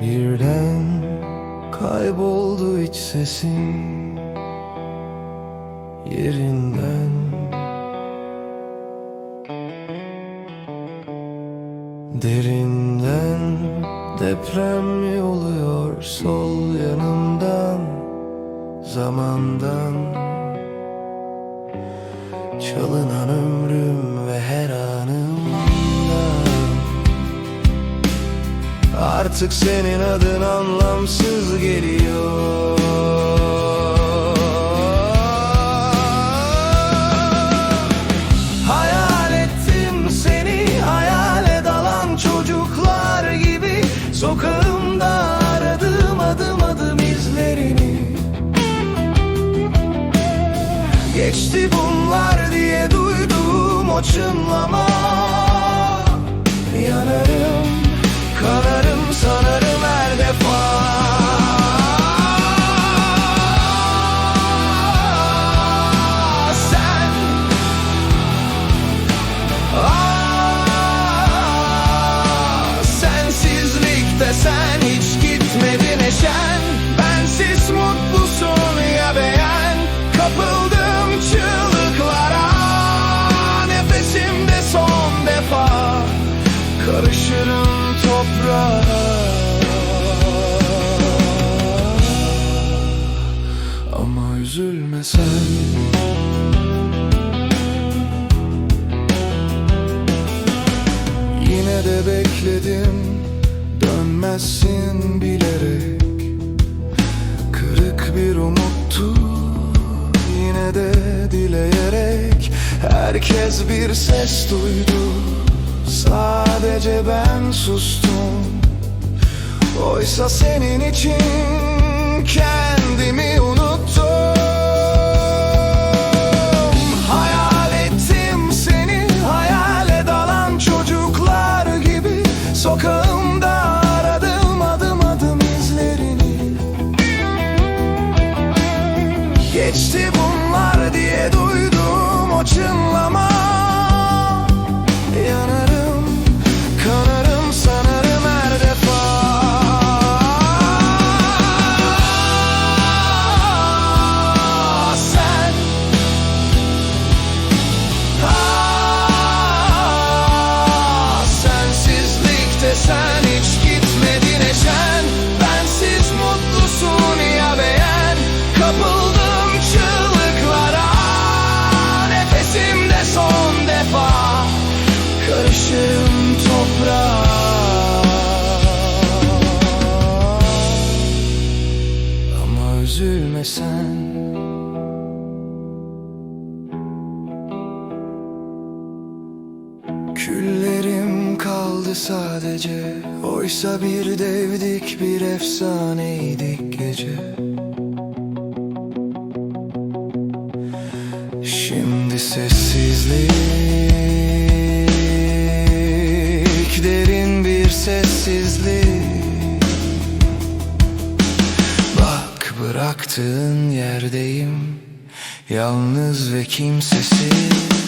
Birden kayboldu iç sesin yerinden. Derinden deprem mi oluyor sol yanımdan zamandan? Çalınan ömrüm Artık senin adın anlamsız geliyor. Hayal ettim seni hayale dalan çocuklar gibi. Sokağımda aradım adım adım izlerini. Geçti bunlar diye duyduğum o çınlama Karışırım toprağa. Ama üzülme sen. Yine de bekledim Dönmezsin bilerek. Kırık bir umuttu Yine de dileyerek. Herkes bir ses duydu Sadece ben sustum. Oysa senin için kendimi unuttum. Hayal ettim seni hayale dalan çocuklar gibi. Sokağımda adım adım izlerini. Geçti bunlar diye duydum o çınlama Küllerim kaldı sadece. Oysa bir devdik bir efsaneydik gece. Şimdi sessizlik Derin bir sessizlik. Bak bıraktığın yerdeyim. Yalnız ve kimsesiz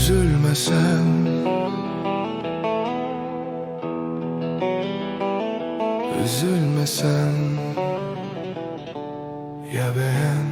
üzülme sen Üzülme sen Ya ben